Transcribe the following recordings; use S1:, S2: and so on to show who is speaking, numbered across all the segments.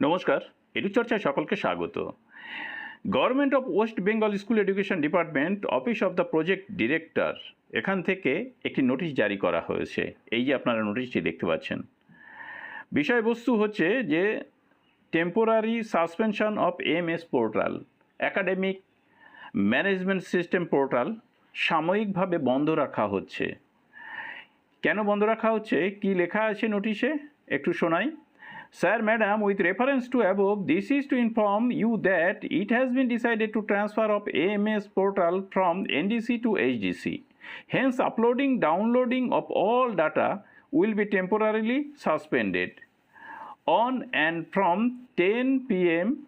S1: নমস্কার এডু চর্চায় সকলকে স্বাগত। Government of West Bengal school education department office of the project director এখান থেকে একটি নোটিশ জারি করা হয়েছে। এই যে আপনারা নোটিশটি দেখতে পাচ্ছেন। বিষয়বস্তু হচ্ছে যে temporary suspension of M S portal academic management system portal সাময়িকভাবে বন্ধ রাখা হচ্ছে। কেন বন্ধ রাখা হচ্ছে? কি লেখা আছে নোটিশে একটু শোনাই। Sir, madam, with reference to above, this is to inform you that it has been decided to transfer of AMS portal from NDC to HDC. Hence, uploading, downloading of all data will be temporarily suspended. On and from 10 pm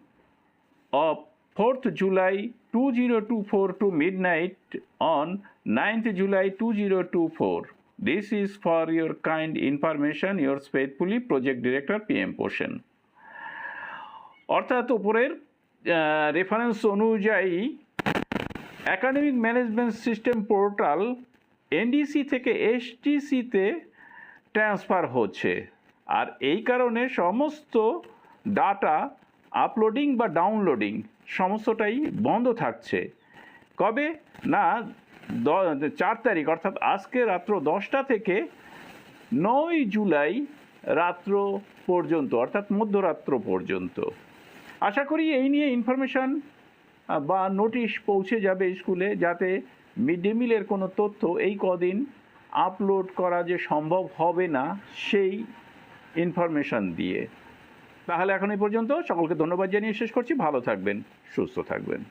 S1: of 4th July 2024 to midnight on 9th July 2024. This is for your kind information, yours faithfully, Project Director PM Portion. অর্থাৎ উপরের reference অনুযায়ী academic management system portal NDC থেকে এসটিসিতে transfer হচ্ছে। আর এই কারণে সমস্ত data uploading বা ডাউনলোডিং সমস্তটাই বন্ধ থাকছে। কবে? না চার তারিখ, অর্থাৎ আজকে রাত্র দশটা থেকে নয় জুলাই রাত্র পর্যন্ত, অর্থাৎ মধ্যরাত্র পর্যন্ত। আশা করি এই নিয়ে ইনফরমেশান বা নোটিশ পৌঁছে যাবে স্কুলে যাতে মিড ডে মিলের কোনো তথ্য এই কদিন আপলোড করা যে সম্ভব হবে না, সেই ইনফরমেশান দিয়ে। তাহলে এখন এই পর্যন্ত, সকলকে ধন্যবাদ জানিয়ে শেষ করছি। ভালো থাকবেন, সুস্থ থাকবেন।